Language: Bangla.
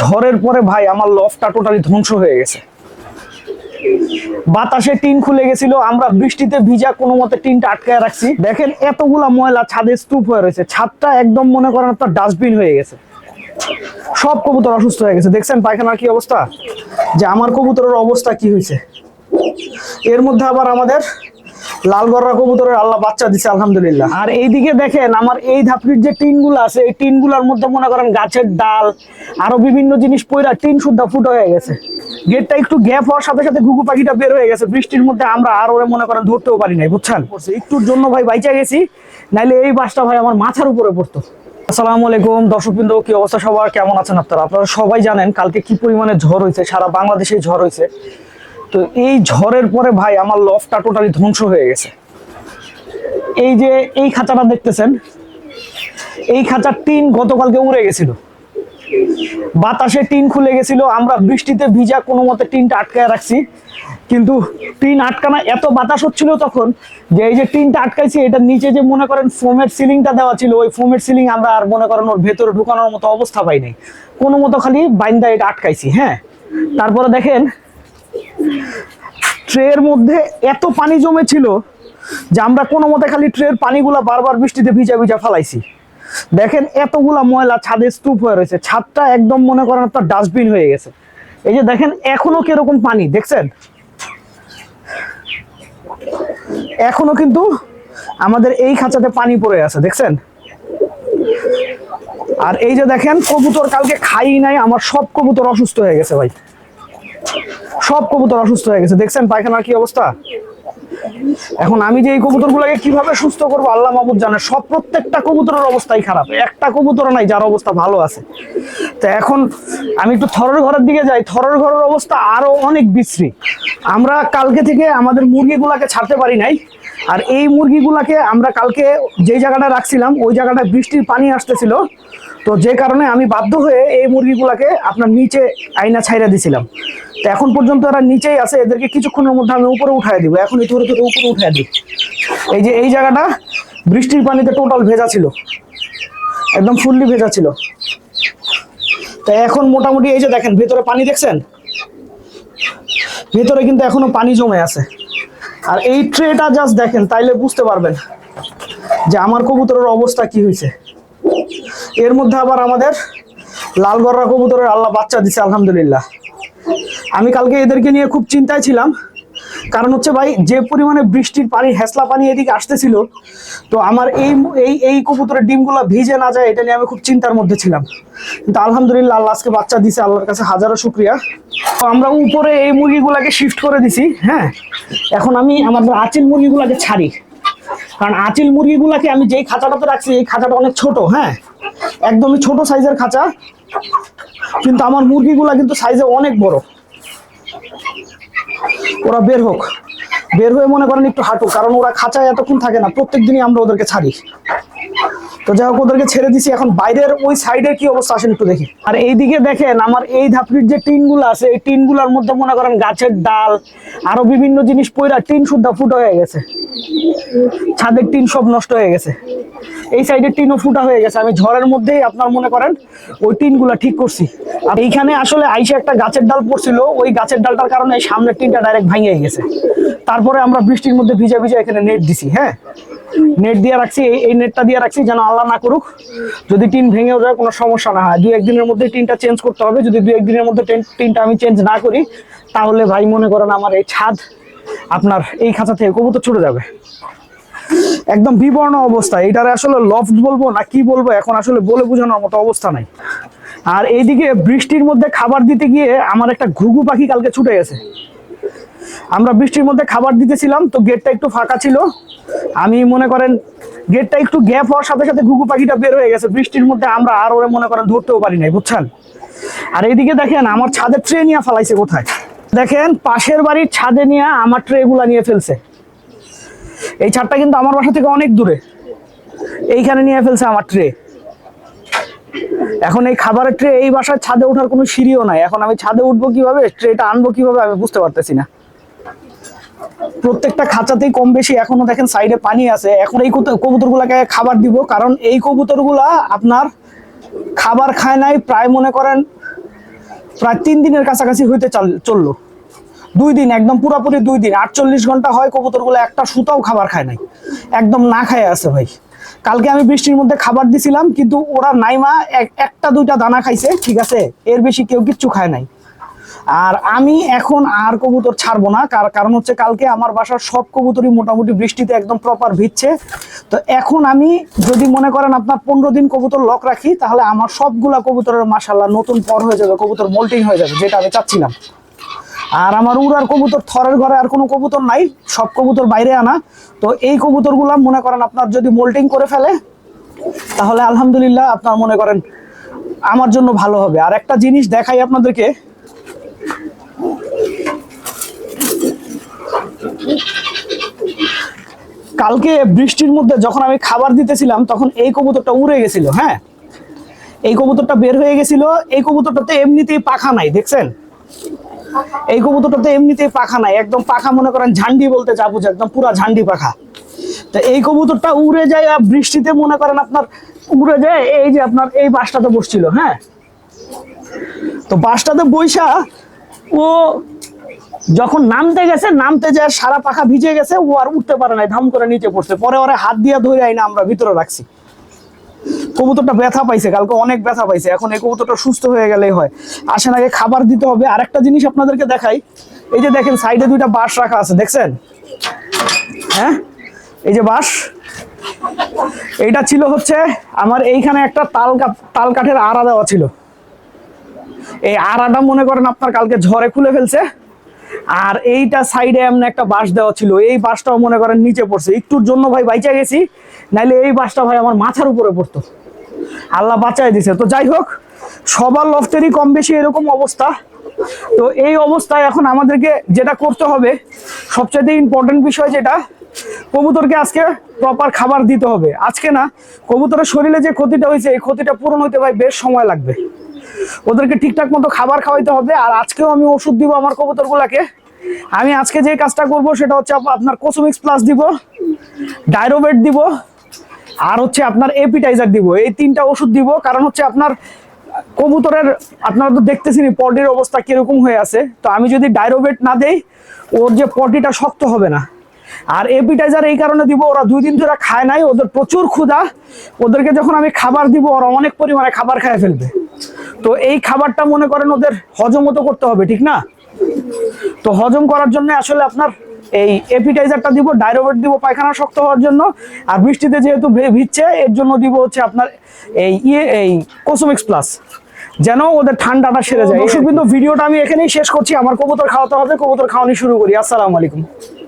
ঝড়ের পরে ভাই আমার লফটা টোটালি ধ্বংস হয়ে গেছে। বাতাসে টিন খুলে গেছিল, আমরা বৃষ্টিতে ভিজা কোনো মতে টিনটা আটকায় রাখছি। দেখেন এতগুলা ময়লা ছাদে স্তূপ হয়ে রয়েছে, ছাদটা একদম মনে করেন আপনার ডাস্টবিন হয়ে গেছে। সব কবুতর অসুস্থ হয়ে গেছে, দেখছেন পায়খানার কি অবস্থা? যে আমার কবুতরের অবস্থা কি হয়েছে? এর মধ্যে আবার আমাদের লালগড়া কবুতরের আল্লাহ বাচ্চা দিছে, আলহামদুলিল্লাহ। আর এইদিকে দেখেন, আমার এই ধাপড়ির যে টিনগুলো আছে, এই টিনগুলোর মধ্যে মনে করেন গাছের ডাল, আরও বিভিন্ন জিনিস পয়রা টিন শুদ্ধা ফুটো হয়ে গেছে। গেটটা একটু গ্যাপ হওয়ার সাথে সাথে ঘুঘু পাখিটা বের হয়ে গেছে। বৃষ্টির মধ্যে আমরা আর ওরে মনে করেন ধরতেও পারি নাই, বুঝছেন? একটুর জন্য ভাই বাইচা গেছি, নাইলে এই বাসটা ভাই আমার মাথার উপরে পড়তো। আসসালামু আলাইকুম, দর্শকবৃন্দ, কি অবস্থা সবার? কেমন আছেন আপনারা? আপনারা সবাই জানেন, কালকে কি পরিমাণে ঝড় হয়েছে সারা বাংলাদেশে ঝড় হয়েছে তো এই ঝড়ের পরে ভাই আমার লফটা টোটালি ধ্বংস হয়ে গেছে। এই যে এই খাঁচাটা দেখতেছেন, এই খাঁচার টিন গতকালকে উড়ে গেছিল। বাতাসে টিন খুলে গেছিল, আমরা বৃষ্টিতে ভিজা কোনো মতে টিনটা আটকায় রাখছি। কিন্তু টিন আটকানা এত বাতাস হচ্ছিল তখন যে এই যে টিনটা আটকাইছি, এটা নিচে যে মনে করেন ফোমের সিলিংটা দেওয়া ছিল, ওই ফোমের সিলিং আমরা আর মনে করেন ওর ভেতরে ঢুকানোর মতো অবস্থা পাই নাই কোনো মতো খালি বাইন্দা এটা আটকাইছি হ্যাঁ। তারপরে দেখেন ট্রের মধ্যে এত পানি জমে ছিল যে আমরা কোনো মতে খালি ট্রের পানিগুলা বারবার বৃষ্টিতে ভিজা ভিজা ফালাইছি। দেখেন এতগুলা ময়লা, ছাদে স্তূপ হয়ে রয়েছে। ছাদটা একদম মনে করেন আপনার ডাস্টবিন হয়ে গেছে। এই যে দেখেন এখনও কীরকম পানি, দেখছেন? এখনও কিন্তু আমাদের এই খাঁচাতে পানি পড়ে আছে, দেখছেন? আর এই যে দেখেন, কবুতর কালকে খাই নাই, আমার সব কবুতর অসুস্থ হয়ে গেছে ভাই। সব কবুতর অসুস্থ হয়ে গেছে। দেখছেন পায়খানার কি অবস্থা? এখন আমি যে এই কবুতরগুলোকে কীভাবে সুস্থ করব, আল্লাহ মাহবুদ জানে। সব প্রত্যেকটা কবুতরের অবস্থাই খারাপ। একটা কবুতর নাই, যার অবস্থা ভালো আছে। তো এখন আমি একটু থরের ঘরের দিকে যাই। থরের ঘরের অবস্থা আরও অনেক বিশ্রী। আমরা কালকে থেকে আমাদের মুরগিগুলাকে ছাড়তে পারি নাই। আর এই মুরগিগুলাকে আমরা কালকে যেই জায়গাটা রাখছিলাম, ওই জায়গাটায় বৃষ্টির পানি আসতেছিল। তো যে কারণে আমি বাধ্য হয়ে এই মুরগিগুলাকে আপনার নিচে আইনা ছাইরা দিছিলাম। তো এখন পর্যন্ত এরা নিচেই আছে, এদেরকে কিছুক্ষণের মধ্যে আমি উপরে উঠাই দিব। এখন ধরে ধরে উপরে উঠাই দিই এই যে এই জায়গাটা, বৃষ্টির পানিতে টোটাল ভেজা ছিল। একদম ফুললি ভেজা ছিল। তো এখন মোটামুটি এই যে দেখেন, ভেতরে পানি দেখছেন? ভেতরে কিন্তু এখনও পানি জমে আছে। আর এই ট্রেটা জাস্ট দেখেন, তাইলে বুঝতে পারবেন যে আমার কবুতরের অবস্থা কি হয়েছে এর মধ্যে আবার আমাদের লালগড়া কবুতরের আল্লাহ বাচ্চা দিছে, আলহামদুলিল্লাহ। আমি কালকে এদেরকে নিয়ে খুব চিন্তায় ছিলাম। কারণ হচ্ছে ভাই, যে পরিমাণে বৃষ্টির পানি, হেসলা পানি এদিকে আসতেছিল, তো আমার এই এই এই কবুতরের ডিমগুলো ভিজে না যায়, এটা নিয়ে আমি খুব চিন্তার মধ্যে ছিলাম। কিন্তু আলহামদুলিল্লাহ আল্লাহ আজকে বাচ্চা দিছে, আল্লাহর কাছে হাজারো শুক্রিয়া। তো আমরা উপরে এই মুরগিগুলাকে শিফট করে দিছি হ্যাঁ? এখন আমি আমাদের আচিল মুরগিগুলাকে ছাড়ি। কারণ আঁচিল মুরগিগুলাকে আমি যেই খাঁচাটাতে রাখছি, এই খাঁচাটা অনেক ছোট হ্যাঁ? একদমই ছোট সাইজের খাঁচা। কিন্তু আমার মুরগিগুলা কিন্তু সাইজে অনেক বড়। ওরা বের হোক। বের হয়ে মনে করেন একটু হাঁটুক, কারণ ওরা খাঁচায় এতক্ষণ থাকে না প্রত্যেক দিনই আমরা ওদেরকে ছাড়ি। তো যাই হোক, ওদেরকে ছেড়ে দিছি। এখন বাইরের ওই সাইডের কি অবস্থা আসেন একটু দেখি। আর এইদিকে দেখেন, আমার এই ধাপড়ির যে টিনগুলো আছে, এই টিনগুলোর মধ্যে মনে করেন গাছের ডাল, আরও বিভিন্ন জিনিস পয়রা টিন শুদ্ধা ফুটো হয়ে গেছে। ছাদের টিন সব নষ্ট হয়ে গেছে। এই সাইডের টিনও ফুটা হয়ে গেছে। আমি ঝড়ের মধ্যেই আপনার মনে করেন, ওই টিনগুলা ঠিক করছি। আর এইখানে আসলে আইসে একটা গাছের ডাল পড়ছিল। ওই গাছের ডালটার কারণে সামনের টিনটা ডাইরেক্ট ভাঙিয়ে গেছে। তারপরে আমরা বৃষ্টির মধ্যে ভিজা ভিজা এখানে নেট দিছি হ্যাঁ? নেট দিয়ে রাখছি, এই- নেটটা দিয়ে রাখছি যেন আল্লাহ না করুক। যদি টিন ভেঙেও যায়, কোনো সমস্যা না হয়। দুই একদিনের মধ্যে টিনটা চেঞ্জ করতে হবে। যদি দুই একদিনের মধ্যে টিনটা আমি চেঞ্জ না করি, তাহলে ভাই মনে করেন আমার এই ছাদ, আপনার এই খাঁচা থেকে কবুতর ছুটে যাবে। একদম বিবর্ণ অবস্থা। এটারে আসলে লফট বলব না কি বলব, এখন আসলে বলে বোঝানোর মতো অবস্থা নাই। আর এইদিকে বৃষ্টির মধ্যে খাবার দিতে গিয়ে আমার একটা ঘুঘু পাখি কালকে ছুটে গেছে। আমরা বৃষ্টির মধ্যে খাবার দিতেছিলাম, তো গেটটা একটু ফাঁকা ছিল। আমি মনে করেন গেটটা একটু গ্যাপ হওয়ার সাথে সাথে ঘুঘু পাখিটা বের হয়ে গেছে। বৃষ্টির মধ্যে আমরা আর ওরে মনে করেন ধরতেও পারি নাই, বুঝছেন? আর এইদিকে দেখেন, আমার ছাদে ট্রে নিয়ে ফেলাইছে কোথায়? দেখেন, পাশের বাড়ির ছাদে নিয়ে আমার ট্রে গুলা নিয়ে ফেলছে। এই ছাদটা কিন্তু আমার বাসা থেকে অনেক দূরে। এইখানে নিয়ে ফেলছে আমার ট্রে এখন এই খাবারের ট্রে এই বাসার ছাদে ওঠার কোনো সিঁড়িও নাই। এখন আমি ছাদে উঠবো কীভাবে ট্রেটা আনব কীভাবে আমি বুঝতে পারতেছি না। প্রত্যেকটা খাঁচাতেই কম বেশি এখনও দেখেন সাইডে পানি আছে। এখন এই কবুতর গুলাকে খাবার দিব, কারণ এই কবুতরগুলা আপনার খাবার খায় নাই, প্রায় মনে করেন প্রায় তিন দিনের কাছাকাছি হইতে চাল- চলল। দুই দিন, একদম পুরোপুরি দুই দিন। আটচল্লিশ ঘণ্টা হয় কবুতরগুলো একটা সুতাও খাবার খায় নাই। একদম না খায় আছে ভাই। কালকে আমি বৃষ্টির মধ্যে খাবার দিছিলাম, কিন্তু ওরা নাইমা এক- একটা দুইটা দানা খাইছে, ঠিক আছে? এর বেশি কেউ কিচ্ছু খায় নাই। আর আমি এখন আর কবুতর ছাড়বো না, কার- কারণ হচ্ছে কালকে আমার বাসার সব কবুতরই মোটামুটি বৃষ্টিতে একদম প্রপার ভিজছে। তো এখন আমি যদি মনে করেন আপনার পনেরো দিন কবুতর লক রাখি, তাহলে আমার সবগুলা কবুতরের মাসাল্লাহ নতুন পর হয়ে যাবে, কবুতর মোল্টিং হয়ে যাবে, যেটা আমি চাচ্ছিলাম। আর আমার উড়ার কবুতর থরের ঘরে আর কোনো কবুতর নাই, সব কবুতর বাইরে আনা। তো এই কবুতরগুলা মনে করেন আপনার যদি মোল্টিং করে ফেলে, তাহলে আলহামদুলিল্লাহ আপনার মনে করেন আমার জন্য ভালো হবে। আর একটা জিনিস দেখাই আপনাদেরকে কালকে বৃষ্টির মধ্যে যখন আমি খাবার দিতেছিলাম, তখন এই কবুতরটা উড়ে গেছিল হ্যাঁ? এই কবুতরটা বের হয়ে গেছিল, এই কবুতরটাতে এমনিতেই পাখা নাই, দেখছেন? এই কবুতরটাতে এমনিতেই পাখা নাই, একদম পাখা মনে করেন ঝান্ডি বলতে যা বুঝে একদম পুরা ঝান্ডি পাখা। তো এই কবুতরটা উড়ে যায় আর বৃষ্টিতে মনে করেন আপনার উড়ে যায়, এই যে আপনার এই বাসটাতে বসছিল হ্যাঁ? তো বাসটাতে বৈশা ও যখন নামতে গেছে, নামতে যায় সারা পাখা ভিজে গেছে, ও আর উঠতে পারে নাই, ধাম করে নিচে পড়ছে। পরে ওরে হাত দিয়ে ধরে আইনা আমরা ভিতরে রাখছি। কবুতরটা ব্যথা পাইছে, কালকে অনেক ব্যথা পাইছে। এখন এই কবুতরটা সুস্থ হয়ে গেলেই হয়। আসেন আগে খাবার দিতে হবে। আর একটা জিনিস আপনাদেরকে দেখাই। এই যে দেখেন, সাইডে দুইটা বাঁশ রাখা আছে, দেখছেন? হ্যাঁ? এই যে বাঁশ। এইটা ছিল হচ্ছে আমার এইখানে একটা তাল তাল কাঠের আড়া দেওয়া ছিল। এই আড়াটা মনে করেন আপনার কালকে ঝড়ে খুলে ফেলছে। আর এইটা সাইডে এমন একটা বাঁশ দেওয়া ছিল। এই বাঁশটাও মনে করেন নিচে পড়ছে। একটুর জন্য ভাই বাইচা গেছি, নাইলে এই বাঁশটা ভাই আমার মাথার উপরে পড়তো। আল্লাহ বাঁচায় দিছে। তো যাই হোক, সবার লফটেরই কম বেশি এরকম অবস্থা। তো এই অবস্থায় এখন আমাদেরকে যেটা করতে হবে সবচেয়ে ইম্পর্টেন্ট বিষয় যেটা, কবুতরকে আজকে প্রপার খাবার দিতে হবে। আজকে না, কবুতরের শরীরে যে ক্ষতিটা হয়েছে, এই ক্ষতিটা পূরণ হইতে ভাই বেশ সময় লাগবে। ওদেরকে ঠিকঠাক মতো খাবার খাওয়াইতে হবে। আর আজকেও আমি ওষুধ দিব আমার কবুতরগুলাকে। আমি আজকে যে কাজটা করব সেটা হচ্ছে আপনার কোসোমিক্স প্লাস দিব ডাইরোবেট দিব, আর হচ্ছে আপনার এপিটাইজার দিব। এই তিনটা ওষুধ দিব, কারণ হচ্ছে আপনার কবুতরের, আপনারা তো দেখতেছেন পটির অবস্থা কীরকম হয়ে আছে। তো আমি যদি ডাইরোবেট না দেই, ওর যে পটিটা শক্ত হবে না। আর এপিটাইজার এই কারণে দিব, ওরা দুই দিন ধরে খায় নাই, ওদের প্রচুর ক্ষুধা। ওদেরকে যখন আমি খাবার দিব, ওরা অনেক পরিমাণে খাবার খায় ফেলবে। তো এই খাবারটা মনে করেন ওদের হজম তো করতে হবে ঠিক না? তো হজম করার জন্য আসলে আপনার এই এপিটাইজারটা দিব ডাইরোবেট দিব পায়খানা শক্ত হওয়ার জন্য আর বৃষ্টিতে যেহেতু ভিজছে এর জন্য দিব হচ্ছে আপনার এই ইয়ে এই কোসোমিক্স প্লাস যেন ওদের ঠান্ডাটা সেরে যায়। দর্শক কিন্তু ভিডিওটা আমি এখানেই শেষ করছি আমার কবুতর খাওয়াতে হবে কবুতর খাওয়ানি শুরু করি। আসসালামু আলাইকুম।